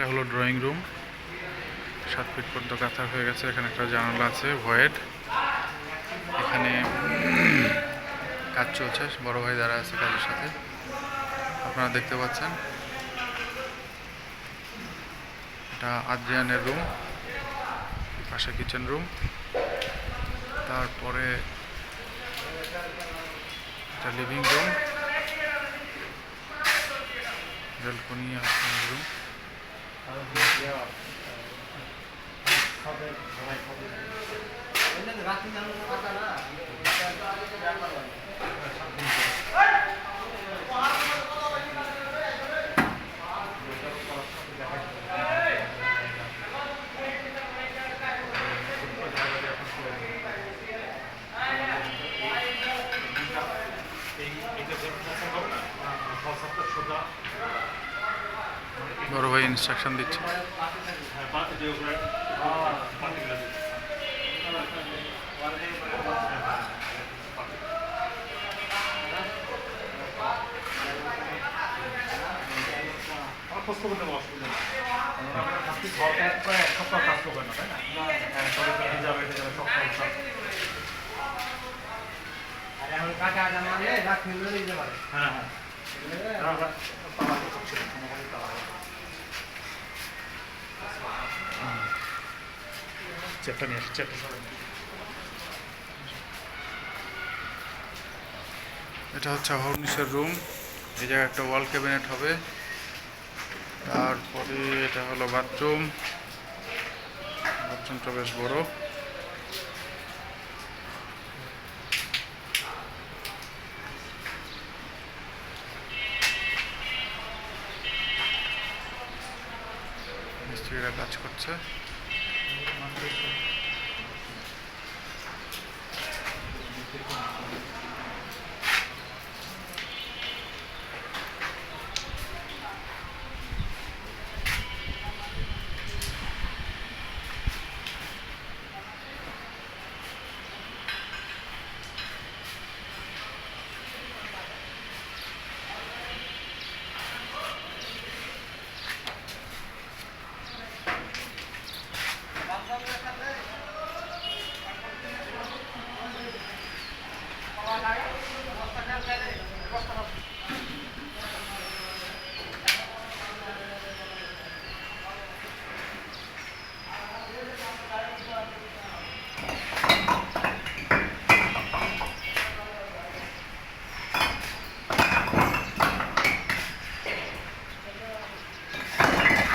এটা হলো drawing room সাত ফিট পর্যন্ত কাঁথা হয়ে গেছে, এখানে একটা জানালা আছে ভয়েড এখানে কাজ চলছে, বড় ভাই দ্বারা আছে কাজের সাথে। আপনারা দেখতে পাচ্ছেন। এটা আদ্রিয়ানের রুম পাশে কিচেন রুম তারপরে এটা লিভিং রুম ব্যালকনি রুম আপনি ঘর কাজ করে এক সপ্তাহ কাজ করবেন না তাই না তবে তো যাবে যাবে সব সমস্যা এখন কাকা জানালে রাখ ফেলে দিতে পারে হ্যাঁ হ্যাঁ। এটা হচ্ছে হর্নিসের রুম এই জায়গায় একটা ওয়াল ক্যাবিনেট হবে। তারপরে এটা হলো বাথরুম বাথরুমটা বেশ বড়। মিস্ত্রিরা কাজ করছে। ます。Просто